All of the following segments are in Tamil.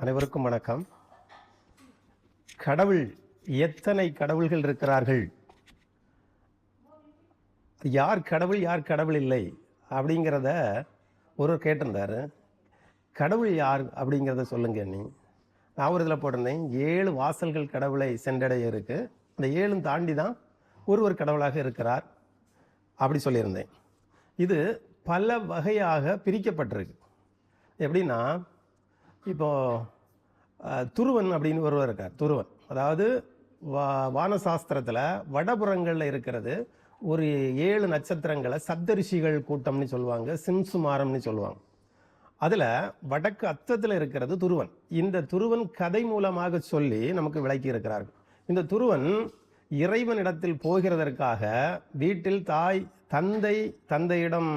அனைவருக்கும் வணக்கம். கடவுள் எத்தனை கடவுள்கள் இருக்கிறார்கள்? யார் கடவுள் யார் கடவுள் இல்லை? அப்படிங்கிறத ஒருவர் கேட்டிருந்தார். கடவுள் யார் அப்படிங்கிறத சொல்லுங்க நீ. நான் ஒரு இதில் போட்டிருந்தேன். ஏழு வாசல்கள் கடவுளை சென்றடைய இருக்கு. அந்த ஏழும் தாண்டி தான் ஒருவர் கடவுளாக இருக்கிறார் அப்படி சொல்லியிருந்தேன். இது பல வகையாக பிரிக்கப்பட்டிருக்கு. எப்படின்னா இப்போ துருவன் அப்படின்னு ஒருவர் இருக்கார் துருவன். அதாவது வா வானசாஸ்திரத்தில் வடபுறங்களில் இருக்கிறது ஒரு ஏழு நட்சத்திரங்களை சப்தரிஷிகள் கூட்டம்னு சொல்லுவாங்க சிம்சுமாரம்னு சொல்லுவாங்க. அதில் வடக்கு அத்தத்தில் இருக்கிறது துருவன். இந்த துருவன் கதை மூலமாக சொல்லி நமக்கு விளக்கி இருக்கிறார்கள். இந்த துருவன் இறைவனிடத்தில் போகிறதற்காக வீட்டில் தாய் தந்தை தந்தையிடம்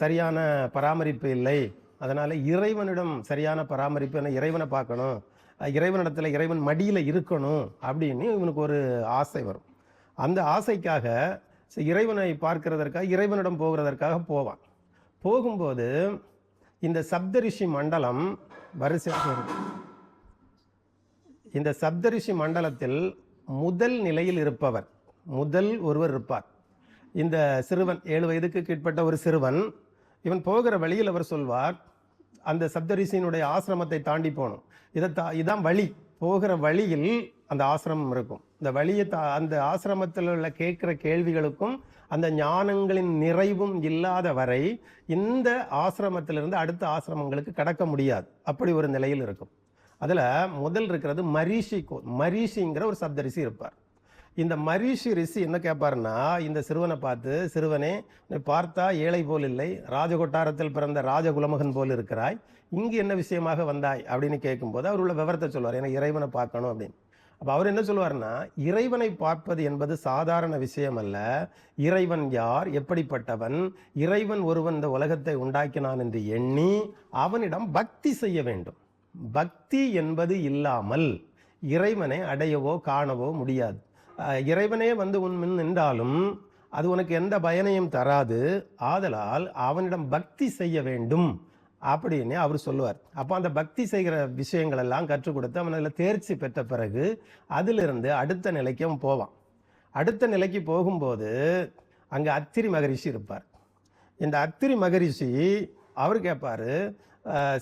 சரியான பராமரிப்பு இல்லை. அதனால் இறைவனிடம் சரியான பராமரிப்பு என இறைவனை பார்க்கணும். இறைவனிடத்தில் இறைவன் மடியில் இருக்கணும் அப்படின்னு இவனுக்கு ஒரு ஆசை வரும். அந்த ஆசைக்காக இறைவனை பார்க்கிறதற்காக இறைவனிடம் போகிறதற்காக போவான். போகும்போது இந்த சப்தரிஷி மண்டலம் வரிசையாக இருக்கு. இந்த சப்தரிஷி மண்டலத்தில் முதல் நிலையில் இருப்பவர் முதல் ஒருவர் இருப்பார். இந்த சிறுவன் ஏழு வயதுக்கு கீழ்ப்பட்ட ஒரு சிறுவன் இவன் போகிற வழியில் அவர் சொல்வார் அந்த சப்தரிஷியினுடைய ஆசிரமத்தை தாண்டி போகணும். இதை தா இதான் வழி. போகிற வழியில் அந்த ஆசிரமம் இருக்கும். இந்த வழியை தா அந்த ஆசிரமத்தில் உள்ள கேட்குற கேள்விகளுக்கும் அந்த ஞானங்களின் நிறைவும் இல்லாத வரை இந்த ஆசிரமத்திலிருந்து அடுத்த ஆசிரமங்களுக்கு கடக்க முடியாது. அப்படி ஒரு நிலையில் இருக்கும். அதில் முதல் இருக்கிறது மரீஷி கோ மரீஷிங்கிற ஒரு சப்தரிசி இருப்பார். இந்த மரீஷி ரிஷி என்ன கேட்பாருன்னா இந்த சிறுவனை பார்த்து சிறுவனே பார்த்தா ஏழை போல் இல்லை. ராஜகொட்டாரத்தில் பிறந்த ராஜகுலமகன் போல் இருக்கிறாய். இங்கு என்ன விஷயமாக வந்தாய்? அப்படின்னு கேட்கும்போது அவர் உள்ள விவரத்தை சொல்லுவார். எனக்கு இறைவனை பார்க்கணும் அப்படின்னு. அப்போ அவர் என்ன சொல்லுவார்னா இறைவனை பார்ப்பது என்பது சாதாரண விஷயம் அல்ல. இறைவன் யார்? எப்படிப்பட்டவன்? இறைவன் ஒருவன் இந்த உலகத்தை உண்டாக்கினான் என்று எண்ணி அவனிடம் பக்தி செய்ய வேண்டும். பக்தி என்பது இல்லாமல் இறைவனை அடையவோ காணவோ முடியாது. இறைவனே வந்து உன் முன் நின்றாலும் அது உனக்கு எந்த பயனையும் தராது. ஆதலால் அவனிடம் பக்தி செய்ய வேண்டும் அப்படின்னு அவர் சொல்லுவார். அப்போ அந்த பக்தி செய்கிற விஷயங்கள் எல்லாம் கற்றுக் கொடுத்து அவன் அதில் தேர்ச்சி பெற்ற பிறகு அதிலிருந்து அடுத்த நிலைக்கு அவன் போவான். அடுத்த நிலைக்கு போகும்போது அங்கே அத்திரி மகரிஷி இருப்பார். இந்த அத்திரி மகரிஷி அவர் கேட்பார்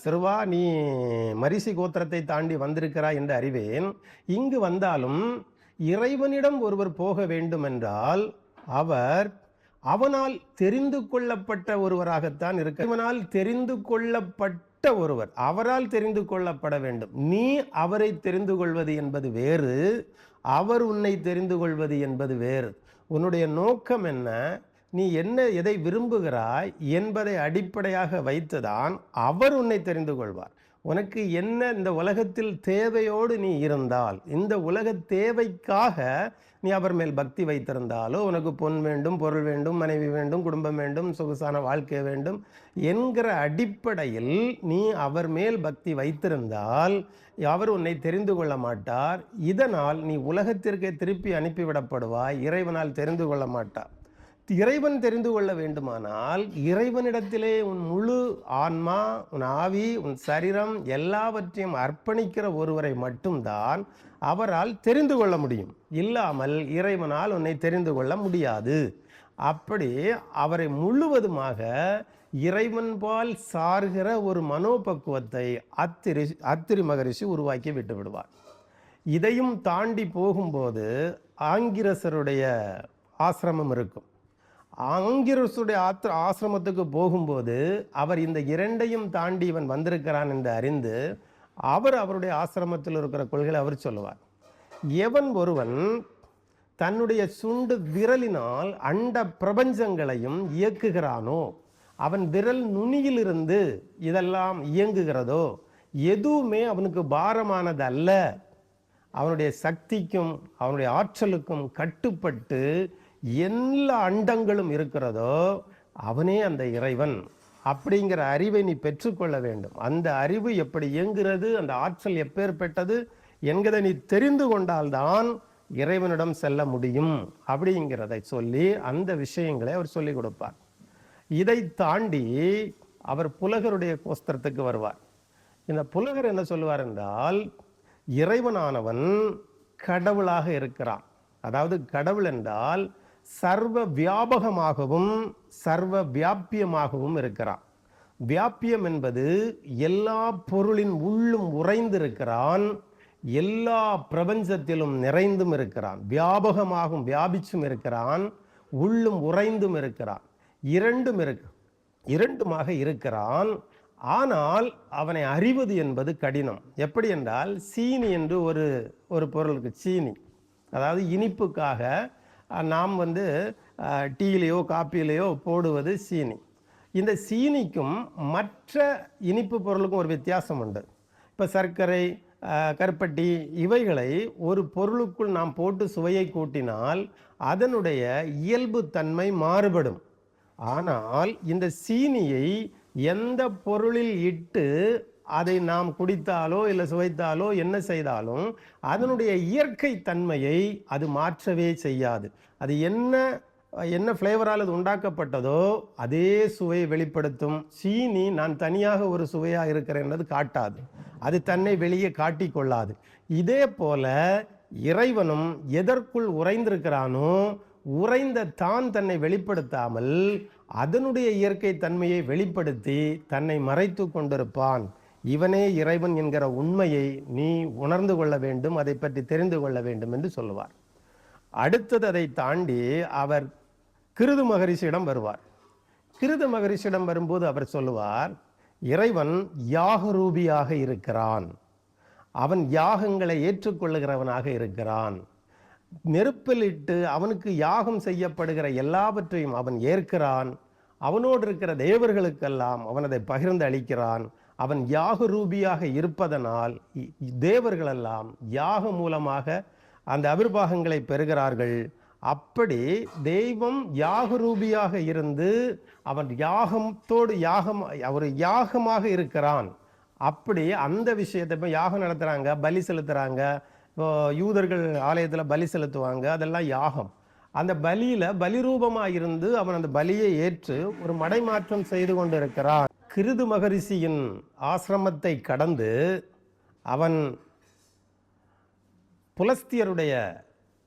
சிறுவா நீ மரிசி கோத்திரத்தை தாண்டி வந்திருக்கிறாய் என்று அறிவேன். இங்கு வந்தாலும் இறைவனிடம் ஒருவர் போக வேண்டுமென்றால் அவர் அவனால் தெரிந்து கொள்ளப்பட்ட ஒருவராகத்தான் இருக்க இவனால் தெரிந்து கொள்ளப்பட்ட ஒருவர் அவரால் தெரிந்து கொள்ளப்பட வேண்டும். நீ அவரை தெரிந்து கொள்வது என்பது வேறு அவர் உன்னை தெரிந்து கொள்வது என்பது வேறு. உன்னுடைய நோக்கம் என்ன? நீ என்ன எதை விரும்புகிறாய் என்பதை அடிப்படையாக வைத்துதான் அவர் உன்னை தெரிந்து கொள்வார். உனக்கு என்ன இந்த உலகத்தில் தேவையோடு நீ இருந்தால் இந்த உலக தேவைக்காக நீ அவர் மேல் பக்தி வைத்திருந்தாலோ உனக்கு பொன் வேண்டும் பொருள் வேண்டும் மனைவி வேண்டும் குடும்பம் வேண்டும் சொகுசான வாழ்க்கை வேண்டும் என்கிற அடிப்படையில் நீ அவர் மேல் பக்தி வைத்திருந்தால் அவர் உன்னை தெரிந்து கொள்ள மாட்டார். இதனால் நீ உலகத்திற்கே திருப்பி அனுப்பிவிடப்படுவாய். இறைவனால் தெரிந்து கொள்ள மாட்டார். இறைவன் தெரிந்து கொள்ள வேண்டுமானால் இறைவனிடத்திலே உன் முழு ஆன்மா உன் ஆவி உன் சரீரம் எல்லாவற்றையும் அர்ப்பணிக்கிற ஒருவரை மட்டும்தான் அவரால் தெரிந்து கொள்ள முடியும். இல்லாமல் இறைவனால் உன்னை தெரிந்து கொள்ள முடியாது. அப்படி அவரை முழுவதுமாக இறைவன்பால் சார்கிற ஒரு மனோபக்குவத்தை அத்திரி அத்திரி மகரிஷி உருவாக்கி விட்டு விடுவார். இதையும் தாண்டி போகும்போது ஆங்கிரசருடைய ஆசிரமம் இருக்கும். ஆங்கிரசுடைய ஆத்திர ஆசிரமத்துக்கு போகும்போது அவர் இந்த இரண்டையும் தாண்டி இவன் வந்திருக்கிறான் என்று அறிந்து அவர் அவருடைய ஆசிரமத்தில் இருக்கிற கொள்கையை அவர் சொல்லுவார். எவன் ஒருவன் தன்னுடைய சுண்டு விரலினால் அண்ட பிரபஞ்சங்களையும் இயக்குகிறானோ அவன் விரல் நுனியிலிருந்து இதெல்லாம் இயங்குகிறதோ எதுவுமே அவனுக்கு பாரமானது அல்ல அவனுடைய சக்திக்கும் அவனுடைய ஆற்றலுக்கும் கட்டுப்பட்டு எல்லா அண்டங்களும் இருக்கிறதோ அவனே அந்த இறைவன். அப்படிங்கிற அறிவை நீ பெற்றுக்கொள்ள வேண்டும். அந்த அறிவு எப்படி இயங்குகிறது அந்த ஆற்றல் எப்பேற்பட்டது என்கிறதை நீ தெரிந்து கொண்டால்தான் இறைவனிடம் செல்ல முடியும் அப்படிங்கிறதை சொல்லி அந்த விஷயங்களை அவர் சொல்லிக் கொடுப்பார். இதை தாண்டி அவர் புலகருடைய கோஸ்திரத்துக்கு வருவார். இந்த புலகர் என்ன சொல்லுவார் என்றால் இறைவனானவன் கடவுளாக இருக்கிறான். அதாவது கடவுள் என்றால் சர்வ வியாபகமாகவும் சர்வ வியாபியமாகவும் இருக்கிறான். வியாபியம் என்பது எல்லா பொருளின் உள்ளும் உறைந்திருக்கிறான் எல்லா பிரபஞ்சத்திலும் நிறைந்தும் இருக்கிறான். வியாபகமாகவும் வியாபிச்சும் இருக்கிறான் உள்ளும் உறைந்தும் இருக்கிறான். இரண்டும் இருக்கு இரண்டுமாக இருக்கிறான். ஆனால் அவனை அறிவது என்பது கடினம். எப்படி என்றால் சீனி என்று ஒரு ஒரு பொருளுக்கு சீனி. அதாவது இனிப்புக்காக நாம் வந்து டீயிலையோ காப்பியிலையோ போடுவது சீனி. இந்த சீனிக்கும் மற்ற இனிப்பு பொருளுக்கும் ஒரு வித்தியாசம் உண்டு. இப்போ சர்க்கரை கருப்பட்டி இவைகளை ஒரு பொருளுக்குள் நாம் போட்டு சுவையை கூட்டினால் அதனுடைய இயல்பு தன்மை மாறுபடும். ஆனால் இந்த சீனியை எந்த பொருளில் இட்டு அதை நாம் குடித்தாலோ இல்லை சுவைத்தாலோ என்ன செய்தாலும் அதனுடைய இயற்கை தன்மையை அது மாற்றவே செய்யாது. அது என்ன என்ன ஃப்ளேவரால் அது உண்டாக்கப்பட்டதோ அதே சுவையை வெளிப்படுத்தும். சீனி நான் தனியாக ஒரு சுவையாக இருக்கிறேன்றது காட்டாது. அது தன்னை வெளியே காட்டிக்கொள்ளாது இதே போல இறைவனும் எதற்குள் உறைந்திருக்கிறானோ உறைந்த தான் தன்னை வெளிப்படுத்தாமல் அதனுடைய இயற்கை தன்மையை வெளிப்படுத்தி தன்னை மறைத்து கொண்டிருப்பான். இவனே இறைவன் என்கிற உண்மையை நீ உணர்ந்து கொள்ள வேண்டும் அதை பற்றி தெரிந்து கொள்ள வேண்டும் என்று சொல்லுவார். அடுத்தது அதை தாண்டி அவர் கிருது மகரிஷியிடம் வருவார். கிருது மகரிஷியிடம் வரும்போது அவர் சொல்லுவார் இறைவன் யாகரூபியாக இருக்கிறான். அவன் யாகங்களை ஏற்றுக்கொள்ளுகிறவனாக இருக்கிறான். நெருப்பிலிட்டு அவனுக்கு யாகம் செய்யப்படுகிற எல்லாவற்றையும் அவன் ஏற்கிறான். அவனோடு இருக்கிற தேவர்களுக்கெல்லாம் அவன் அதை பகிர்ந்து அளிக்கிறான். அவன் யாக ரூபியாக இருப்பதனால் தேவர்களெல்லாம் யாக மூலமாக அந்த அபிர்வாகங்களை பெறுகிறார்கள். அப்படி தெய்வம் யாக ரூபியாக இருந்து அவன் யாகத்தோடு யாகம் ஒரு யாகமாக இருக்கிறான். அப்படி அந்த விஷயத்தை இப்போ யாகம் நடத்துகிறாங்க பலி செலுத்துகிறாங்க இப்போ யூதர்கள் ஆலயத்தில் பலி செலுத்துவாங்க அதெல்லாம் யாகம். அந்த பலியில் பலிரூபமாக இருந்து அவன் அந்த பலியை ஏற்று ஒரு மடைமாற்றம் செய்து கொண்டு இருக்கிறான் கிருது மகரிஷியின் ஆசிரமத்தை கடந்து அவன் புலஸ்தியருடைய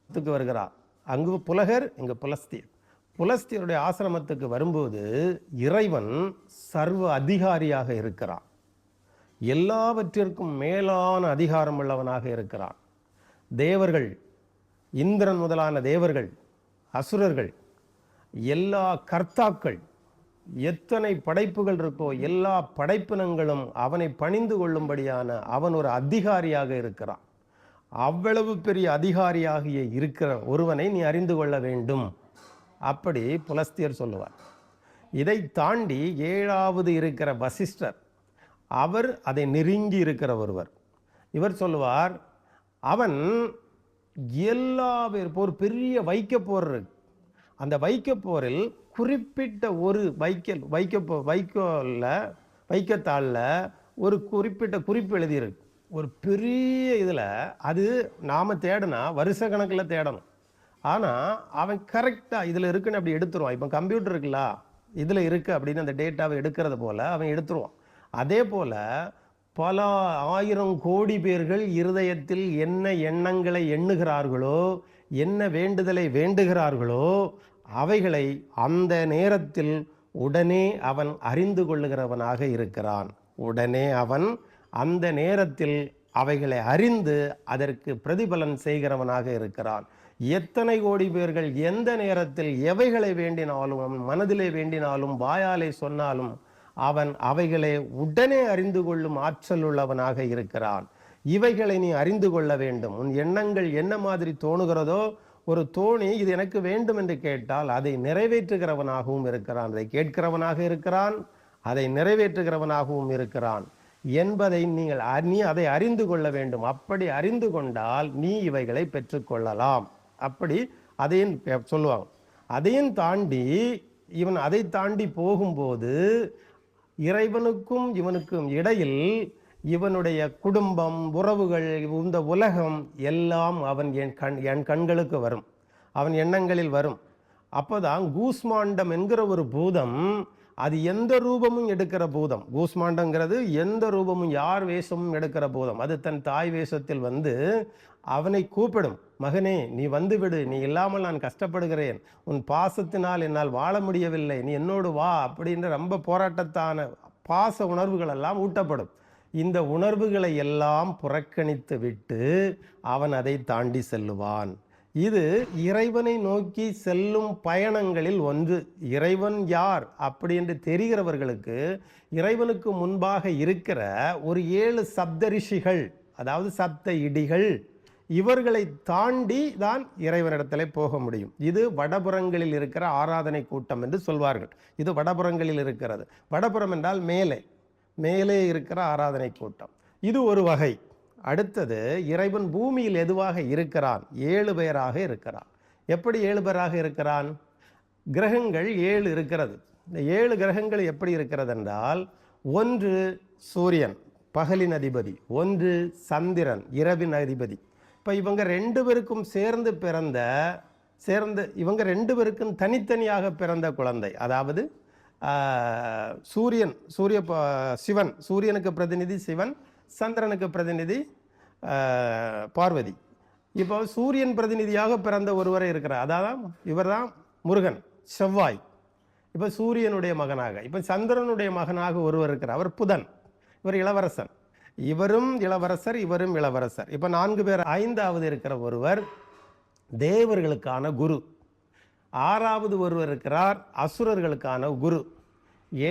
த்துக்கு வருகிறான். அங்கு புலகர் இங்கு புலஸ்தியர். புலஸ்தியருடைய ஆசிரமத்துக்கு வரும்போது இறைவன் சர்வ அதிகாரியாக இருக்கிறான். எல்லாவற்றிற்கும் மேலான அதிகாரம் உள்ளவனாக இருக்கிறான். தேவர்கள் இந்திரன் முதலான தேவர்கள் அசுரர்கள் எல்லா கர்த்தாக்கள் எத்தனை படைப்புகள் இருக்கோ எல்லா படைப்பினங்களும் அவனை பணிந்து கொள்ளும்படியான அவன் ஒரு அதிகாரியாக இருக்கிறான். அவ்வளவு பெரிய அதிகாரியாகிய இருக்கிற ஒருவனை நீ அறிந்து கொள்ள வேண்டும். அப்படி புலஸ்தியர் சொல்லுவார். இதை தாண்டி ஏழாவது இருக்கிற வசிஷ்டர் அவர் அதை நெருங்கி இருக்கிற ஒருவர். இவர் சொல்லுவார் அவன் எல்லா பேர் ஒரு பெரிய வைக்கப்போர் இருக்கு. அந்த வைக்கப்போரில் போரில் குறிப்பிட்ட ஒரு வைக்கல் வைக்க வைக்கோல்ல வைக்கத்தாளில் ஒரு குறிப்பிட்ட குறிப்பு எழுதியிருக்கு. ஒரு பெரிய இதில் அது நாம் தேடினா வருஷ கணக்கில் தேடணும். ஆனால் அவன் கரெக்டாக இதில் இருக்குன்னு அப்படி எடுத்துருவான். இப்போ கம்ப்யூட்டர் இருக்குல்ல இதில் இருக்குது அப்படின்னு அந்த டேட்டாவை எடுக்கிறது போல் அவன் எடுத்துருவான். அதே போல் பல ஆயிரம் கோடி பேர்கள் இருதயத்தில் என்ன எண்ணங்களை எண்ணுகிறார்களோ என்ன வேண்டுதலை வேண்டுகிறார்களோ அவைகளை அந்த நேரத்தில் உடனே அவன் அறிந்து கொள்ளுகிறவனாக இருக்கிறான். உடனே அவன் அந்த நேரத்தில் அவைகளை அறிந்து அதற்கு பிரதிபலன் செய்கிறவனாக இருக்கிறான். எத்தனை கோடி பேர்கள் எந்த நேரத்தில் எவைகளை வேண்டினாலும் அவன் மனதிலே வேண்டினாலும் வாயாலே சொன்னாலும் அவன் அவைகளை உடனே அறிந்து கொள்ளும் ஆற்றல் உள்ளவனாக இருக்கிறான். இவைகளை நீ அறிந்து கொள்ள வேண்டும். உன் எண்ணங்கள் என்ன மாதிரி தோணுகிறதோ ஒரு தோணி இது எனக்கு வேண்டும் என்று கேட்டால் அதை நிறைவேற்றுகிறவனாகவும் இருக்கிறான் அதை கேட்கிறவனாக இருக்கிறான் அதை நிறைவேற்றுகிறவனாகவும் இருக்கிறான் என்பதை நீங்கள் நீ அதை அறிந்து கொள்ள வேண்டும். அப்படி அறிந்து கொண்டால் நீ இவைகளை பெற்றுக்கொள்ளலாம் அப்படி அதையும் சொல்லுவாங்க. அதையும் தாண்டி இவன் அதை தாண்டி போகும்போது இறைவனுக்கும் இவனுக்கும் இடையில் இவனுடைய குடும்பம் உறவுகள் இந்த உலகம் எல்லாம் அவன் என் கண் என் கண்களுக்கு வரும். அவன் எண்ணங்களில் வரும். அப்போதான் கூஸ்மாண்டம் என்கிற ஒரு பூதம் அது எந்த ரூபமும் எடுக்கிற பூதம். கூஸ்மாண்டங்கிறது எந்த ரூபமும் யார் வேஷமும் எடுக்கிற பூதம். அது தன் தாய் வேஷத்தில் வந்து அவனை கூப்பிடும். மகனே நீ வந்துவிடு நீ இல்லாமல் நான் கஷ்டப்படுகிறேன். உன் பாசத்தினால் என்னால் வாழ முடியவில்லை. நீ என்னோடு வா அப்படின்ற ரொம்ப போராட்டத்தான பாச உணர்வுகள் எல்லாம் ஊட்டப்படும். இந்த உணர்வுகளை எல்லாம் புறக்கணித்து விட்டு அவன் அதை தாண்டி செல்லுவான். இது இறைவனை நோக்கி செல்லும் பயணங்களில் ஒன்று. இறைவன் யார் அப்படி என்று தெரிகிறவர்களுக்கு இறைவனுக்கு முன்பாக இருக்கிற ஒரு ஏழு சப்த ரிஷிகள் அதாவது சப்த இடிகள் இவர்களை தாண்டி தான் இறைவனிடத்திலே போக முடியும். இது வடபுறங்களில் இருக்கிற ஆராதனை கூட்டம் என்று சொல்வார்கள். இது வடபுறங்களில் இருக்கிறது. வடபுறம் என்றால் மேலே. மேலே இருக்கிற ஆராதனை கூட்டம். இது ஒரு வகை. அடுத்தது இறைவன் பூமியில் எதுவாக இருக்கிறான்? ஏழு பேராக இருக்கிறான். எப்படி ஏழு பேராக இருக்கிறான்? கிரகங்கள் ஏழு இருக்கிறது. இந்த ஏழு கிரகங்கள் எப்படி இருக்கிறது என்றால் ஒன்று சூரியன் பகலின் அதிபதி ஒன்று சந்திரன் இரவின் அதிபதி. இப்போ இவங்க ரெண்டு பேருக்கும் சேர்ந்து பிறந்த சேர்ந்து இவங்க ரெண்டு பேருக்கும் தனித்தனியாக பிறந்த குழந்தை. அதாவது சூரியன் சூரிய சிவன் சூரியனுக்கு பிரதிநிதி சிவன் சந்திரனுக்கு பிரதிநிதி பார்வதி. இப்போ சூரியன் பிரதிநிதியாக பிறந்த ஒருவரை இருக்கிறார். அதான் இவர்தான் முருகன் செவ்வாய். இப்போ சூரியனுடைய மகனாக இப்போ சந்திரனுடைய மகனாக ஒருவர் இருக்கிறார். அவர் புதன் இவர் இளவரசன். இவரும் இளவரசர் இவரும் இளவரசர். இப்போ நான்கு பேர் ஐந்தாவது இருக்கிற ஒருவர் தேவர்களுக்கான குரு. ஆறாவது ஒருவர் இருக்கிறார் அசுரர்களுக்கான குரு.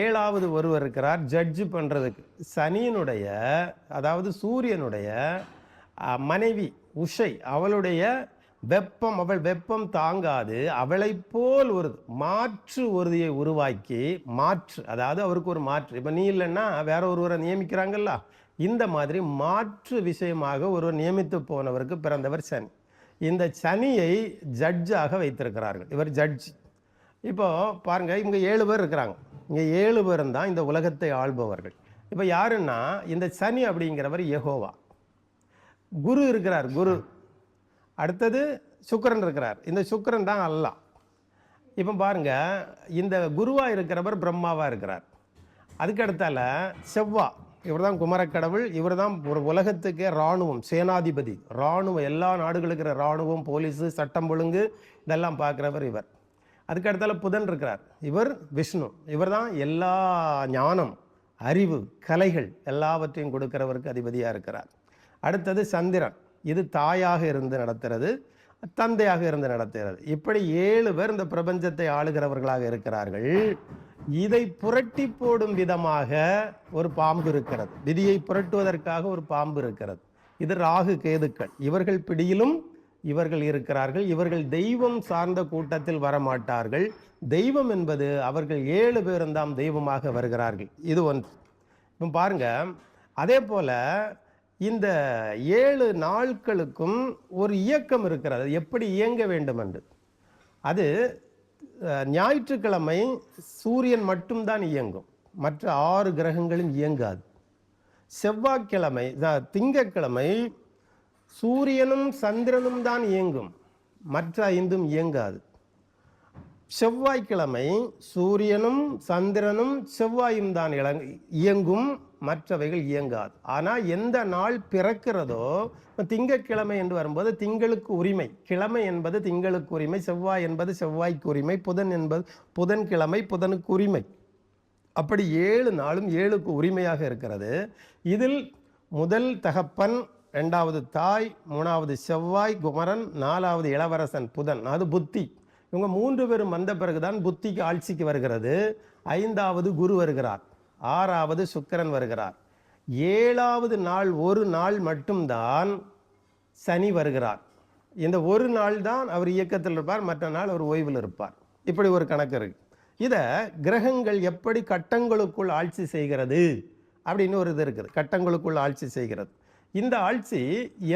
ஏழாவது ஒருவர் இருக்கிறார் ஜட்ஜு பண்ணுறதுக்கு சனியினுடைய அதாவது சூரியனுடைய மனைவி உஷை அவளுடைய வெப்பம் அவள் வெப்பம் தாங்காது அவளை போல் ஒரு மாற்று ஒருதியை உருவாக்கி மாற்று அதாவது அவருக்கு ஒரு மாற்று. இப்போ நீ இல்லைன்னா வேற ஒருவரை நியமிக்கிறாங்கல்ல? இந்த மாதிரி மாற்று விஷயமாக ஒருவர் நியமித்து போனவருக்கு பிறந்தவர் சனி. இந்த சனியை ஜட்ஜாக வைத்திருக்கிறார்கள். இவர் ஜட்ஜ் இப்போது பாருங்க இவங்க ஏழு பேர் இருக்கிறாங்க. இங்கே ஏழு பேரும் தான் இந்த உலகத்தை ஆள்பவர்கள். இப்போ யாருன்னா இந்த சனி அப்படிங்கிறவர் யகோவா. குரு இருக்கிறார் குரு. அடுத்தது சுக்கரன் இருக்கிறார். இந்த சுக்கரன் தான் அல்லாஹ். இப்போ பாருங்க இந்த குருவாக இருக்கிறவர் பிரம்மாவாக இருக்கிறார். அதுக்கு அடுத்தால செவ்வா. இவர் தான் குமரக்கடவுள் இவர் தான் ஒரு உலகத்துக்கே இராணுவம் சேனாதிபதி. இராணுவம் எல்லா நாடுகளுக்கு இராணுவம் போலீஸு சட்டம் ஒழுங்கு இதெல்லாம் பார்க்குறவர் இவர். அதுக்கடுத்தால புதன் இருக்கிறார். இவர் விஷ்ணு. இவர் தான் எல்லா ஞானம் அறிவு கலைகள் எல்லாவற்றையும் கொடுக்கிறவருக்கு அதிபதியாக இருக்கிறார். அடுத்தது சந்திரன். இது தாயாக இருந்து நடத்துறது. தந்தையாக இருந்து நடத்துகிறது இப்படி ஏழு பேர் இந்த பிரபஞ்சத்தை ஆளுகிறவர்களாக இருக்கிறார்கள். இதை புரட்டி போடும் விதமாக ஒரு பாம்பு இருக்கிறது. விதியை புரட்டுவதற்காக ஒரு பாம்பு இருக்கிறது. இது ராகு கேதுக்கள். இவர்கள் பிடியிலும் இவர்கள் இருக்கிறார்கள். இவர்கள் தெய்வம் சார்ந்த கூட்டத்தில் வரமாட்டார்கள். தெய்வம் என்பது அவர்கள் ஏழு பேரும் தாம் தெய்வமாக வருகிறார்கள். இது ஒன்று. இப்போ பாருங்க. அதே போல இந்த ஏழு நாட்களுக்கும் ஒரு இயக்கம் இருக்கிறது. எப்படி இயங்க வேண்டும் என்று அது ஞாயிற்றுக்கிழமை சூரியன் மட்டும்தான் இயங்கும். மற்ற ஆறு கிரகங்களும் இயங்காது. செவ்வாய்க்கிழமை திங்கக்கிழமை திங்கட்கிழமை சூரியனும் சந்திரனும் தான் இயங்கும். மற்ற ஐந்தும் இயங்காது. செவ்வாய்க்கிழமை சூரியனும் சந்திரனும் செவ்வாயும் தான் இளங்- இயங்கும். மற்றவைகள் இயங்காது. ஆனால் எந்த நாள் பிறக்கிறதோ இப்ப திங்கட்கிழமை என்று வரும்போது திங்களுக்கு உரிமை. கிழமை என்பது திங்களுக்கு உரிமை செவ்வாய் என்பது செவ்வாய்க்கு உரிமை புதன் என்பது புதன்கிழமை புதனுக்கு உரிமை. அப்படி ஏழு நாளும் ஏழுக்கு உரிமையாக இருக்கிறது. இதில் முதல் தகப்பன் ரெண்டாவது தாய் மூணாவது செவ்வாய் குமரன் நாலாவது இளவரசன் புதன். அது புத்தி. இவங்க மூன்று பேரும் வந்த பிறகுதான் புத்திக்கு ஆட்சிக்கு வருகிறது. ஐந்தாவது குரு வருகிறார். ஆறாவது சுக்கரன் வருகிறார். ஏழாவது நாள் ஒரு நாள் மட்டும்தான் சனி வருகிறார். இந்த ஒரு நாள் தான் அவர் இயக்கத்தில் இருப்பார் மற்ற நாள் அவர் ஓய்வில் இருப்பார். இப்படி ஒரு கணக்கு இருக்கு. இதை கிரகங்கள் எப்படி கட்டங்களுக்குள் ஆட்சி செய்கிறது அப்படின்னு ஒரு இது இருக்குது. கட்டங்களுக்குள் ஆட்சி செய்கிறது. இந்த ஆட்சி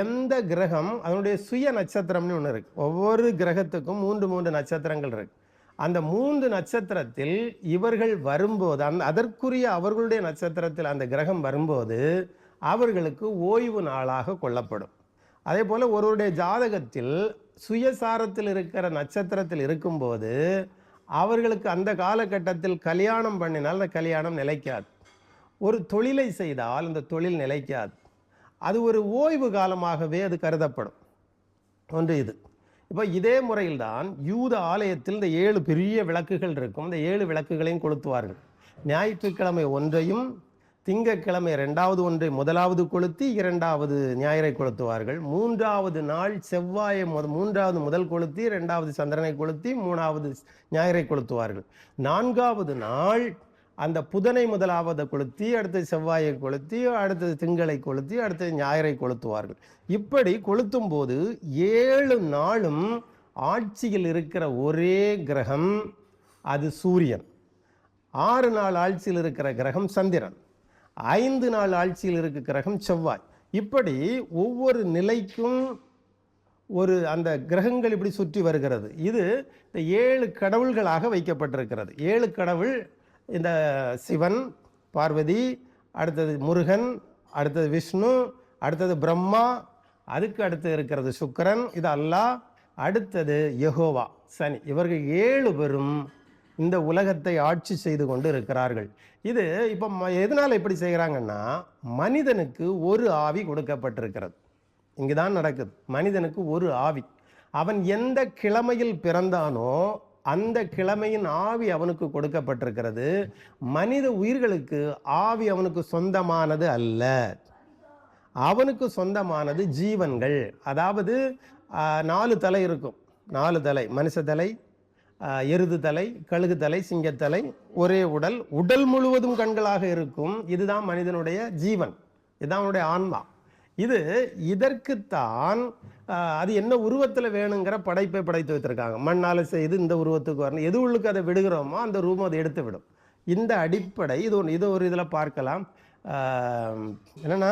எந்த கிரகம் அதனுடைய சுய நட்சத்திரம்னு ஒன்று இருக்குது ஒவ்வொரு கிரகத்துக்கும் மூன்று மூன்று நட்சத்திரங்கள் இருக்கு. அந்த மூன்று நட்சத்திரத்தில் இவர்கள் வரும்போது அந் அதற்குரிய அவர்களுடைய நட்சத்திரத்தில் அந்த கிரகம் வரும்போது அவர்களுக்கு ஓய்வு நாளாக கொள்ளப்படும். அதே போல் ஒருவருடைய ஜாதகத்தில் சுயசாரத்தில் இருக்கிற நட்சத்திரத்தில் இருக்கும்போது அவர்களுக்கு அந்த காலகட்டத்தில் கல்யாணம் பண்ணினால் அந்த கல்யாணம் நிலைக்காது. ஒரு தொழிலை செய்தால் அந்த தொழில் நிலைக்காது. அது ஒரு ஓய்வு காலமாகவே அது கருதப்படும். ஒன்று இது. இப்போ இதே முறையில்தான் யூத ஆலயத்தில் இந்த ஏழு பெரிய விளக்குகள் இருக்கும். இந்த ஏழு விளக்குகளையும் கொளுத்துவார்கள். ஞாயிற்றுக்கிழமை ஒன்றையும் திங்கட்கிழமை ரெண்டாவது ஒன்றை முதலாவது கொளுத்தி இரண்டாவது ஞாயிறை கொளுத்துவார்கள். மூன்றாவது நாள் செவ்வாயை முத மூன்றாவது முதல் கொளுத்தி ரெண்டாவது சந்திரனை கொளுத்தி மூணாவது ஞாயிறை கொளுத்துவார்கள். நான்காவது நாள் அந்த புதனை முதலாவது கொளுத்தி அடுத்தது செவ்வாயை கொளுத்தி அடுத்தது திங்களை கொளுத்தி அடுத்தது ஞாயிறை கொளுத்துவார்கள். இப்படி கொளுத்தும் போது ஏழு நாளும் ஆட்சியில் இருக்கிற ஒரே கிரகம் அது சூரியன். ஆறு நாள் ஆட்சியில் இருக்கிற கிரகம் சந்திரன். ஐந்து நாள் ஆட்சியில் இருக்கிற கிரகம் செவ்வாய். இப்படி ஒவ்வொரு நிலைக்கும் ஒரு அந்த கிரகங்கள் இப்படி சுற்றி வருகிறது. இது இந்த ஏழு கடவுள்களாக வைக்கப்பட்டிருக்கிறது. ஏழு கடவுள் இந்த சிவன் பார்வதி அடுத்தது முருகன் அடுத்தது விஷ்ணு அடுத்தது பிரம்மா அதுக்கு அடுத்து இருக்கிறது சுக்கிரன் இது அல்லாஹ் அடுத்தது யகோவா சனி. இவர்கள் ஏழு பேரும் இந்த உலகத்தை ஆட்சி செய்து கொண்டு இருக்கிறார்கள். இது இப்போ ம- எதனால இப்படி செய்கிறாங்கன்னா மனிதனுக்கு ஒரு ஆவி கொடுக்கப்பட்டிருக்கிறது. இங்கே தான் நடக்குது. மனிதனுக்கு ஒரு ஆவி. அவன் எந்த கிழமையில் பிறந்தானோ அந்த கிழமையின் ஆவி அவனுக்கு கொடுக்கப்பட்டிருக்கிறது. மனித உயிர்களுக்கு ஆவி அவனுக்கு சொந்தமானது அல்ல. அவனுக்கு சொந்தமானது ஜீவன்கள். அதாவது நாலு தலை இருக்கும். நாலு தலை. மனுஷ தலை எருது தலை கழுகு தலை சிங்கத்தலை ஒரே உடல். உடல் முழுவதும் கண்களாக இருக்கும். இதுதான் மனிதனுடைய ஜீவன். இதுதான் அவனுடைய ஆன்மா. இது இதற்குத்தான் அது என்ன உருவத்தில் வேணுங்கிற படைப்பை படைத்து வைத்திருக்காங்க. மண்ணால் செய்து இந்த உருவத்துக்கு வரணும். எது உள்ளுக்கு அதை விடுகிறோமோ அந்த ரூபம் அதை எடுத்து விடும் இந்த அடிப்படை இது ஒன்று இது ஒரு இதில் பார்க்கலாம். என்னென்னா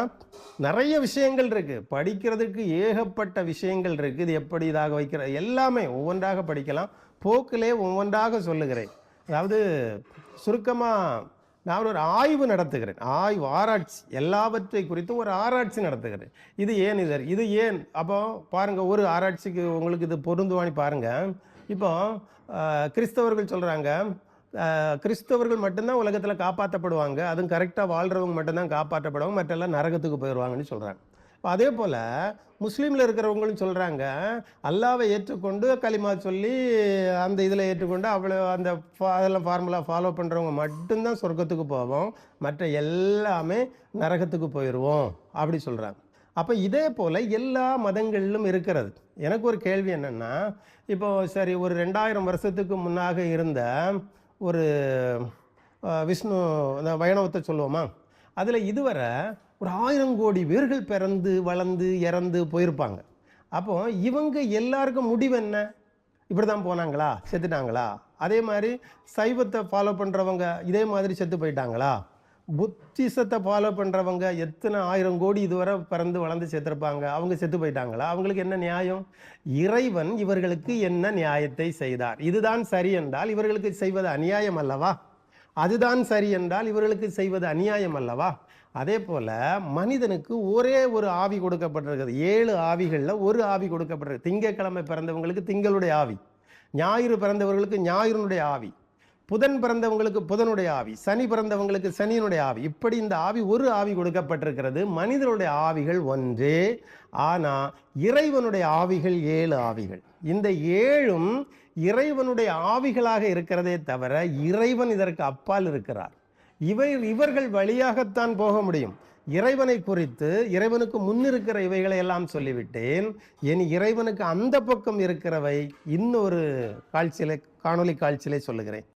நிறைய விஷயங்கள் இருக்குது படிக்கிறதுக்கு ஏகப்பட்ட விஷயங்கள் இருக்குது இது எப்படி இதாக வைக்கிற எல்லாமே ஒவ்வொன்றாக படிக்கலாம். போக்கிலே ஒவ்வொன்றாக சொல்லுகிறேன். அதாவது சுருக்கமாக நான் ஒரு ஆய்வு நடத்துகிறேன். ஆய்வு ஆராய்ச்சி எல்லாவற்றை குறித்தும் ஒரு ஆராய்ச்சி நடத்துகிறேன். இது ஏன் இது? இது ஏன்? அப்போ பாருங்கள் ஒரு ஆராய்ச்சிக்கு உங்களுக்கு இது பொருந்துவானி பாருங்கள் இப்போ கிறிஸ்தவர்கள் சொல்கிறாங்க கிறிஸ்தவர்கள் மட்டும்தான் உலகத்தில் காப்பாற்றப்படுவாங்க அதுவும் கரெக்டாக வாழ்றவங்க மட்டும்தான் காப்பாற்றப்படுவாங்க. மற்றெல்லாம் நரகத்துக்கு போயிடுவாங்கன்னு சொல்கிறாங்க அதே போல் முஸ்லீமில் இருக்கிறவங்களும் சொல்கிறாங்க அல்லாவை ஏற்றுக்கொண்டு களிமா சொல்லி அந்த இதில் ஏற்றுக்கொண்டு அவ்வளோ அந்த அதெல்லாம் ஃபார்முலா ஃபாலோ பண்ணுறவங்க மட்டும்தான் சொர்க்கத்துக்கு போவோம். மற்ற எல்லாமே நரகத்துக்கு போயிடுவோம் அப்படி சொல்கிறாங்க அப்போ இதே போல் எல்லா மதங்களிலும் இருக்கிறது. எனக்கு ஒரு கேள்வி என்னென்னா இப்போ சரி ஒரு ரெண்டாயிரம் வருஷத்துக்கு முன்னாக இருந்த ஒரு விஷ்ணு அந்த வைணவத்தை சொல்லுவோமா? அதில் இதுவரை ஒரு ஆயிரம் கோடி பேர்கள் பிறந்து வளர்ந்து இறந்து போயிருப்பாங்க. அப்போ இவங்க எல்லாருக்கும் முடிவு என்ன? இப்படி தான் போனாங்களா? செத்துட்டாங்களா? அதே மாதிரி சைவத்தை ஃபாலோ பண்ணுறவங்க இதே மாதிரி செத்து போயிட்டாங்களா? புத்திசத்தை ஃபாலோ பண்ணுறவங்க எத்தனை ஆயிரம் கோடி இதுவரை பிறந்து வளர்ந்து செத்துருப்பாங்க? அவங்க செத்து போயிட்டாங்களா? அவங்களுக்கு என்ன நியாயம்? இறைவன் இவர்களுக்கு என்ன நியாயத்தை செய்தார்? இதுதான் சரி என்றால் இவர்களுக்கு செய்வது அநியாயம் அல்லவா? அதுதான் சரி என்றால் இவர்களுக்கு செய்வது அநியாயம் அல்லவா? அதே போல் மனிதனுக்கு ஒரே ஒரு ஆவி கொடுக்கப்பட்டிருக்கிறது. ஏழு ஆவிகளில் ஒரு ஆவி கொடுக்கப்பட்டிருக்கு. திங்கட்கிழமை பிறந்தவங்களுக்கு திங்களுடைய ஆவி ஞாயிறு பிறந்தவர்களுக்கு ஞாயிறுனுடைய ஆவி புதன் பிறந்தவங்களுக்கு புதனுடைய ஆவி சனி பிறந்தவங்களுக்கு சனியினுடைய ஆவி. இப்படி இந்த ஆவி ஒரு ஆவி கொடுக்கப்பட்டிருக்கிறது. மனிதனுடைய ஆவிகள் ஒன்று. ஆனால் இறைவனுடைய ஆவிகள் ஏழு ஆவிகள். இந்த ஏழும் இறைவனுடைய ஆவிகளாக இருக்கிறதே தவிர இறைவன் இதற்கு அப்பால் இருக்கிறார். இவை இவர்கள் வழியாகத்தான் போக முடியும். இறைவனை குறித்து இறைவனுக்கு முன்னிருக்கிற இவைகளை எல்லாம் சொல்லிவிட்டேன். என் இறைவனுக்கு அந்த பக்கம் இருக்கிறவை இன்னொரு காட்சியிலே காணொளி காட்சியிலே சொல்லுகிறேன்.